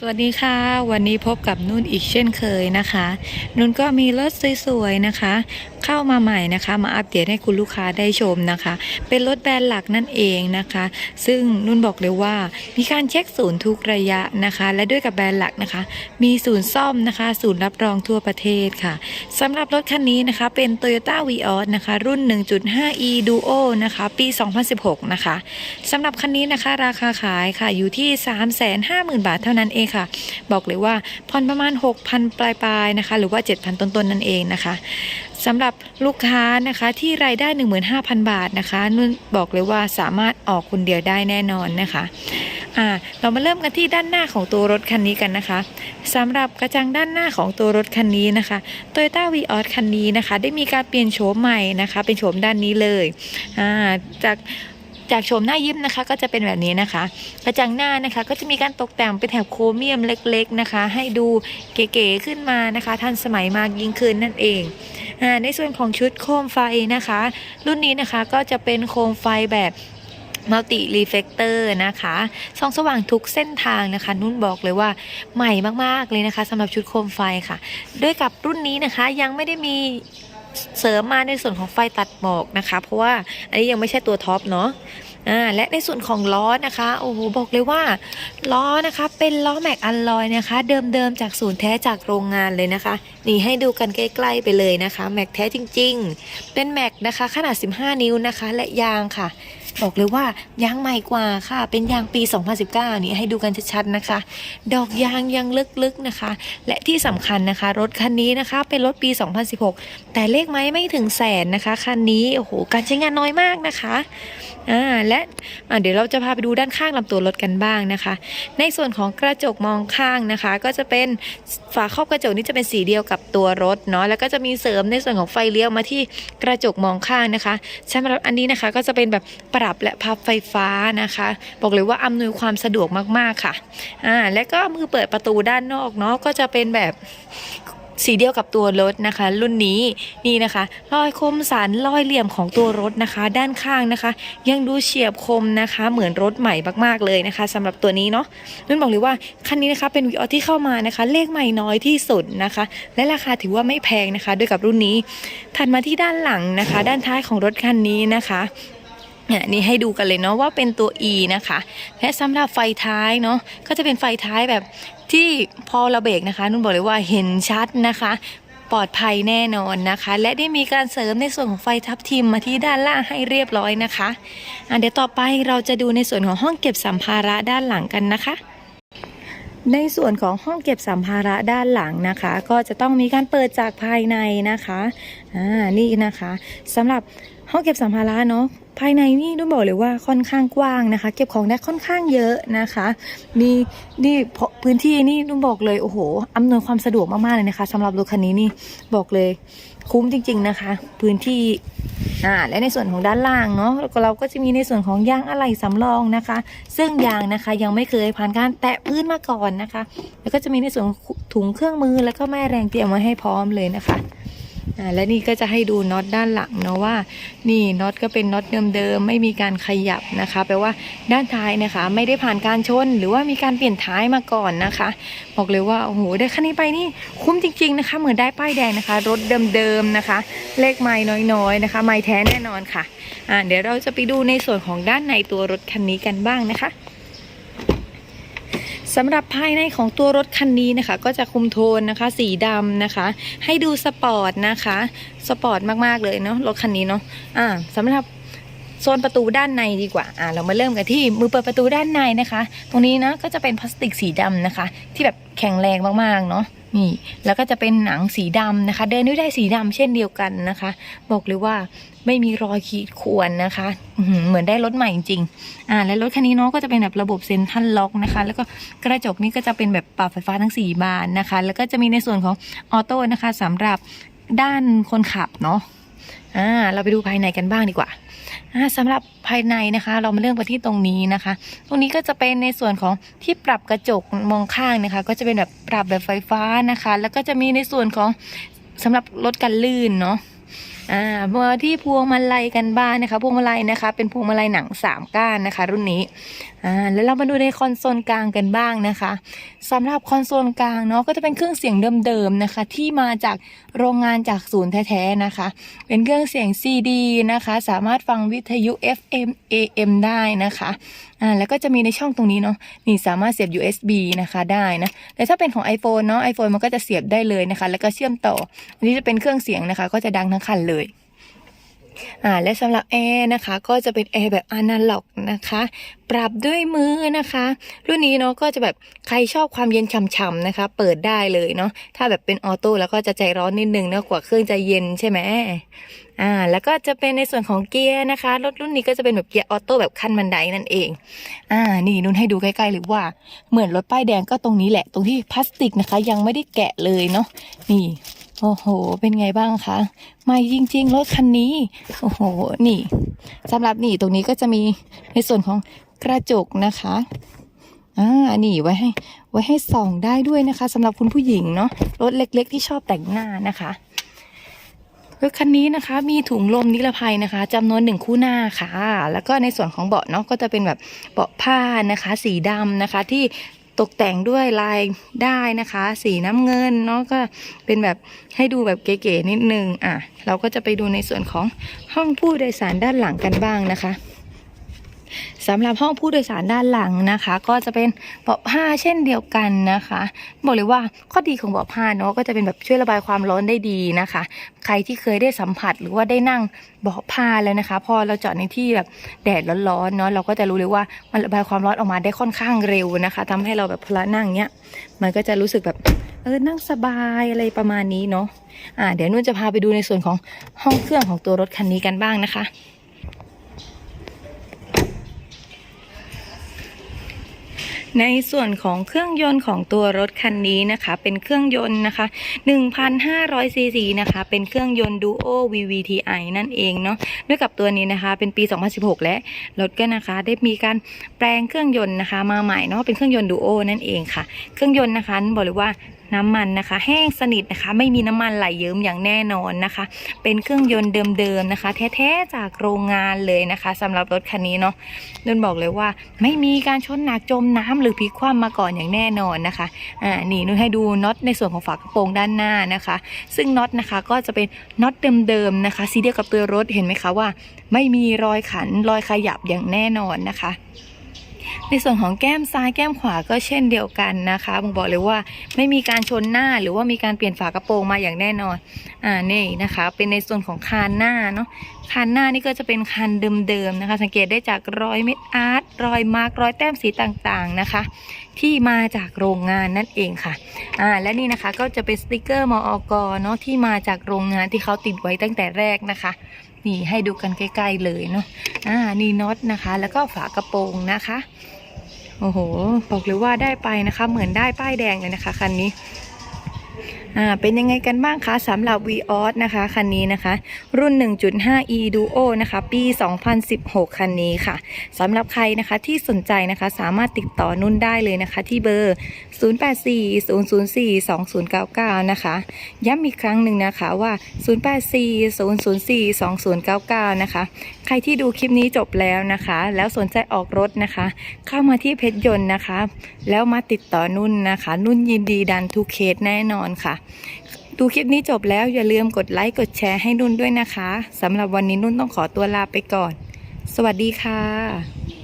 สวัสดีค่ะ วันนี้พบกับนุ่นอีกเช่นเคยนะคะ นุ่นก็มีรถสวยๆนะคะ เข้ามาใหม่นะคะ มาอัปเดตให้คุณลูกค้าได้ชมนะคะ เป็นรถแบรนด์หลักนั่นเองนะคะ ซึ่งนุ่นบอกเลยว่า มีการเช็คศูนย์ทุกระยะนะคะ และด้วยกับแบรนด์หลักนะคะ มีศูนย์ซ่อมนะคะ ศูนย์รับรองทั่วประเทศค่ะสำหรับรถคันนี้นะคะเป็น Toyota Vios นะคะ รุ่น 1.5e Duo นะคะ ปี 2016 นะคะสำหรับคันนี้นะคะ ราคาขายค่ะอยู่ที่ 350,000 บาทเท่านั้นเองค่ะ บอกเลยว่าผ่อนประมาณ 6,000 ปลายๆนะคะ หรือว่า 7,000 ต้นๆนั่นเองนะคะสำหรับลูกค้านะคะที่รายได้ 15,000 บาทนะคะนุ่นบอกเลยว่าสามารถออกคนเดียวได้แน่นอนนะคะอ่าเรามาเริ่มกันที่ด้านหน้าของตัวรถคันนี้กันนะคะสำหรับกระจังด้านหน้าของตัวรถคันนี้นะคะ Toyota v ีออคันนี้นะคะ ได้มีการเปลี่ยนโฉมใหม่นะคะ เป็นโฉมด้านนี้เลยอ่าจาก จากโฉมหน้ายิ้มนะคะ ก็จะเป็นแบบนี้นะคะกระจังหน้านะคะ ก็จะมีการตกแต่งเป็นแถบโครเมียมเล็ก ๆนะคะ ให้ดูเก๋ๆขึ้นมานะคะ ทันสมัยมากยิ่งขึ้นนั่นเองอในส่วนของชุดโคมไฟนะคะ รุ่นนี้นะคะก็จะเป็นโคมไฟแบบมัลติรีเฟกเตอร์นะคะส่องสว่างทุกเส้นทางนะคะ นุ่นบอกเลยว่าใหม่มากๆเลยนะคะสำหรับชุดโคมไฟค่ะ ด้วยกับรุ่นนี้นะคะยังไม่ได้มี เสริมมาในส่วนของไฟตัดหมอกนะคะ เพราะว่าอันนี้ยังไม่ใช่ตัวท็อปเนาะอ่าและในส่วนของล้อนะคะโอ้โหบอกเลยว่าล้อนะคะเป็นล้อแม็กอัลลอยนะคะ เดิมๆจากศูนย์แท้จากโรงงานเลยนะคะ นี่ให้ดูกันใกล้ๆไปเลยนะคะแม็กแท้จริง ๆ เป็นแม็กนะคะขนาด 15 นิ้วนะคะ และยางค่ะ บอกเลยว่ายางใหม่กว่าค่ะ เป็นยางปี 2019 นี่ให้ดูกันชัดๆนะคะ ดอกยางยังลึกๆนะคะ และที่สำคัญนะคะ รถคันนี้นะคะ เป็นรถปี 2016 แต่เลขไม้ไม่ถึงแสนนะคะคันนี้โอ้โหการใช้งานน้อยมากนะคะอ่าและอ่าเดี๋ยวเราจะพาไปดูด้านข้างลำตัวรถกันบ้างนะคะ ในส่วนของกระจกมองข้างนะคะ ก็จะเป็นฝาครอบกระจกนี้จะเป็นสีเดียวกับตัวรถเนาะแล้วก็จะมีเสริมในส่วนของไฟเลี้ยวมาที่กระจกมองข้างนะคะสำหรับอันนี้นะคะก็จะเป็นแบบปรับและพับไฟฟ้านะคะ บอกเลยว่าอำนวยความสะดวกมากๆค่ะอ่าและก็มือเปิดประตูด้านนอกเนาะก็จะเป็นแบบสีเดียวกับตัวรถนะคะ รุ่นนี้นี่นะคะ รอยคมสันรอยเหลี่ยมของตัวรถนะคะ ด้านข้างนะคะ ยังดูเฉียบคมนะคะ เหมือนรถใหม่มากๆเลยนะคะสำหรับตัวนี้เนาะนุ่นบอกเลยว่าคันนี้นะคะเป็นวีออที่เข้ามานะคะ เลขใหม่น้อยที่สุดนะคะ และราคาถือว่าไม่แพงนะคะ ด้วยกับรุ่นนี้ถัดมาที่ด้านหลังนะคะ ด้านท้ายของรถคันนี้นะคะ เนี่ยนี่ให้ดูกันเลยเนาะว่าเป็นตัว E นะคะ และสำหรับไฟท้ายเนาะก็จะเป็นไฟท้ายแบบที่พอเราเบรกนะคะนุ่นบอกเลยว่าเห็นชัดนะคะปลอดภัยแน่นอนนะคะ และได้มีการเสริมในส่วนของไฟทับทิมมาที่ด้านล่างให้เรียบร้อยนะคะอะเดี๋ยวต่อไปเราจะดูในส่วนของห้องเก็บสัมภาระด้านหลังกันนะคะ ในส่วนของห้องเก็บสัมภาระด้านหลังนะคะ ก็จะต้องมีการเปิดจากภายในนะคะอ่านี่นะคะสำหรับห้องเก็บสัมภาระเนาะภายในนี่ต้องบอกเลยว่าค่อนข้างกว้างนะคะ เก็บของได้ค่อนข้างเยอะนะคะ มีนี่พื้นที่นี่ต้องบอกเลยโอ้โหอำนวยความสะดวกมากๆเลยนะคะสำหรับรถคันนี้นี่บอกเลยคุ้มจริง ๆนะคะ พื้นที่ อ่าและในส่วนของด้านล่างเนาะเราก็จะมีในส่วนของยางอะไหล่สำรองนะคะ ซึ่งยางนะคะยังไม่เคยผ่านการแตะพื้นมาก่อนนะคะ แล้วก็จะมีในส่วนถุงเครื่องมือแล้วก็แม่แรงเตรียมไว้ให้พร้อมเลยนะคะ อ่าและนี่ก็จะให้ดูน็อตด้านหลังเนาะว่า นี่น็อตก็เป็นน็อตเดิมๆไม่มีการขยับนะคะ แปลว่าด้านท้ายนะคะ ไม่ได้ผ่านการชน หรือว่ามีการเปลี่ยนท้ายมาก่อนนะคะ บอกเลยว่าโอ้โหได้คันนี้ไปนี่คุ้มจริง ๆนะคะ เหมือนได้ป้ายแดงนะคะ รถเดิมๆนะคะ เลขไม่น้อยๆนะคะ ไม่แท้แน่นอนค่ะอ่าเดี๋ยวเราจะไปดูในส่วนของด้านในตัวรถคันนี้กันบ้างนะคะ สำหรับภายในของตัวรถคันนี้นะคะ ก็จะคุมโทนนะคะ สีดำนะคะ ให้ดูสปอร์ตนะคะ สปอร์ตมากๆเลยเนาะรถคันนี้เนาะอ่าสำหรับโซนประตูด้านในดีกว่า อ่า เรามาเริ่มกันที่มือเปิดประตูด้านในนะคะ ตรงนี้นะก็จะเป็นพลาสติกสีดำนะคะ ที่แบบแข็งแรงมากๆเนาะ นี่แล้วก็จะเป็นหนังสีดำนะคะ เดินด้วยได้สีดำเช่นเดียวกันนะคะ บอกเลยว่าไม่มีรอยขีดข่วนนะคะเหมือนได้รถใหม่จริงๆอ่าและรถคันนี้เนาะก็จะเป็นแบบระบบเซ็นทรัลล็อกนะคะ แล้วก็กระจกนี่ก็จะเป็นแบบปรับไฟฟ้าทั้งสี่บานนะคะ แล้วก็จะมีในส่วนของออโต้นะคะสำหรับด้านคนขับเนาะอ่าเราไปดูภายในกันบ้างดีกว่า สำหรับภายในนะคะ เรามาเรื่องไปที่ตรงนี้นะคะ ตรงนี้ก็จะเป็นในส่วนของที่ปรับกระจกมองข้างนะคะ ก็จะเป็นแบบปรับแบบไฟฟ้านะคะ แล้วก็จะมีในส่วนของสำหรับลดการลื่นเนาะอ่ามาที่พวงมาลัยกันบ้างนะคะ พวงมาลัยนะคะ เป็นพวงมาลัยหนังสามก้านนะคะ รุ่นนี้ อ่าแล้วเรามาดูในคอนโซลกลางกันบ้างนะคะสำหรับคอนโซลกลางเนาะก็จะเป็นเครื่องเสียงเดิมๆนะคะ ที่มาจากโรงงานจากศูนย์แท้ๆนะคะ เป็นเครื่องเสียง CD นะคะ สามารถฟังวิทยุ FM AM ได้นะคะอ่าแล้วก็จะมีในช่องตรงนี้เนาะนี่สามารถเสียบ USB นะคะได้นะแต่ถ้าเป็นของ iPhone เนาะ iPhone มันก็จะเสียบได้เลยนะคะ แล้วก็เชื่อมต่อ อันนี้จะเป็นเครื่องเสียงนะคะ ก็จะดังทั้งคันเลย อ่าและสำหรับแอร์นะคะก็จะเป็นแอร์แบบอนาล็อกนะคะ ปรับด้วยมือนะคะ รุ่นนี้เนาะก็จะแบบใครชอบความเย็นฉ่ำๆนะคะ เปิดได้เลยเนาะถ้าแบบเป็นออโต้แล้วก็จะใจร้อนนิดนึงเนอะกว่าเครื่องจะเย็นใช่ไหมอ่าแล้วก็จะเป็นในส่วนของเกียร์นะคะรถรุ่นนี้ก็จะเป็นแบบเกียร์ออโต้แบบขั้นบันไดนั่นเองอ่านี่นุ่นให้ดูใกล้ๆเลยว่าเหมือนรถป้ายแดงก็ตรงนี้แหละ ตรงที่พลาสติกนะคะ ยังไม่ได้แกะเลยเนาะนี่ โอ้โห เป็นไงบ้างคะใหม่จริง ๆ รถคันนี้ โอ้โห นี่สำหรับนี่ตรงนี้ก็จะมีในส่วนของกระจกนะคะอ่านี่ไว้ให้ ไว้ให้ส่องได้ด้วยนะคะสำหรับคุณผู้หญิงเนาะรถเล็ก ๆ ที่ชอบแต่งหน้านะคะรถคันนี้นะคะมีถุงลมนิรภัยนะคะจำนวนหนึ่งคู่หน้าค่ะ แล้วก็ในส่วนของเบาะเนาะก็จะเป็นแบบเบาะผ้านะคะ สีดำนะคะที่ ตกแต่งด้วยลายได้นะคะ สีน้ำเงินเนาะก็เป็นแบบให้ดูแบบเก๋ๆนิดนึงอะเราก็จะไปดูในส่วนของห้องผู้โดยสารด้านหลังกันบ้างนะคะ สำหรับห้องผู้โดยสารด้านหลังนะคะ ก็จะเป็นเบาะผ้าเช่นเดียวกันนะคะ บอกเลยว่าข้อดีของเบาะผ้าเนาะก็จะเป็นแบบช่วยระบายความร้อนได้ดีนะคะ ใครที่เคยได้สัมผัสหรือว่าได้นั่งเบาะผ้าแล้วนะคะ พอเราจอดในที่แบบแดดร้อนๆเนาะเราก็จะรู้เลยว่ามันระบายความร้อนออกมาได้ค่อนข้างเร็วนะคะทำให้เราแบบพลานั่งเนี้ยมันก็จะรู้สึกแบบเออนั่งสบายอะไรประมาณนี้เนาะอ่าเดี๋ยวนุ่นจะพาไปดูในส่วนของห้องเครื่องของตัวรถคันนี้กันบ้างนะคะ ในส่วนของเครื่องยนต์ของตัวรถคันนี้นะคะ เป็นเครื่องยนต์นะคะ1,500ซีซีนะคะ เป็นเครื่องยนต์ Duo VVTi นั่นเองเนาะด้วยกับตัวนี้นะคะ เป็นปี 2016 และรถก็นะคะ ได้มีการแปลงเครื่องยนต์นะคะ มาใหม่เนาะเป็นเครื่องยนต์ Duo นั่นเองค่ะ เครื่องยนต์นะคะบอกเลยว่า น้ำมันนะคะ แห้งสนิทนะคะ ไม่มีน้ำมันไหลเยิ้มอย่างแน่นอนนะคะ เป็นเครื่องยนต์เดิมๆนะคะ แท้ๆจากโรงงานเลยนะคะสำหรับรถคันนี้เนาะนุ่นบอกเลยว่าไม่มีการชนหนักจมน้ำหรือพลิกคว่ำมาก่อนอย่างแน่นอนนะคะอ่านี่นุ่นให้ดูน็อตในส่วนของฝากระโปรงด้านหน้านะคะ ซึ่งน็อตนะคะก็จะเป็นน็อตเดิมๆนะคะสีเดียวกับตัวรถเห็นไหมคะว่า ไม่มีรอยขันรอยขยับอย่างแน่นอนนะคะ ในส่วนของแก้มซ้ายแก้มขวาก็เช่นเดียวกันนะคะบ่งบอกเลยว่าไม่มีการชนหน้าหรือว่ามีการเปลี่ยนฝากระโปรงมาอย่างแน่นอนอ่านี่นะคะ เป็นในส่วนของคานหน้าเนาะคานหน้านี่ก็จะเป็นคานเดิมๆนะคะ สังเกตได้จากรอยเม็ดอาร์ต รอยมาร์กรอยแต้มสีต่างๆนะคะ ที่มาจากโรงงานนั่นเองค่ะอ่าและนี่นะคะก็จะเป็นสติกเกอร์มอกเนาะที่มาจากโรงงานที่เขาติดไว้ตั้งแต่แรกนะคะ นี่ให้ดูกันใกล้ๆเลยเนาะอ่านี่น็อตนะคะ แล้วก็ฝากระโปรงนะคะโอ้โหบอกเลยว่าได้ไปนะคะ เหมือนได้ป้ายแดงเลยนะคะคันนี้ อ่าเป็นยังไงกันบ้างคะสำหรับ v ีออนะคะ คันนี้นะคะ รุ่น 1.5e Duo นะคะ ปี 2016 คันนี้ค่ะสำหรับใครนะคะที่สนใจนะคะสามารถติดต่อนุ่นได้เลยนะคะ ที่เบอร์ 0840042099 นะคะ ย้ำอีกครั้งหนึ่งนะคะว่า 0840042099 นะคะใครที่ดูคลิปนี้จบแล้วนะคะ แล้วสนใจออกรถนะคะ เข้ามาที่เพชรยนต์นะคะ แล้วมาติดต่อนุ่นนะคะ นุ่นยินดีดันทุกเคสแน่นอนค่ะ ดูคลิปนี้จบแล้วอย่าลืมกดไลค์กดแชร์ให้นุ่นด้วยนะคะสำหรับวันนี้นุ่นต้องขอตัวลาไปก่อน สวัสดีค่ะ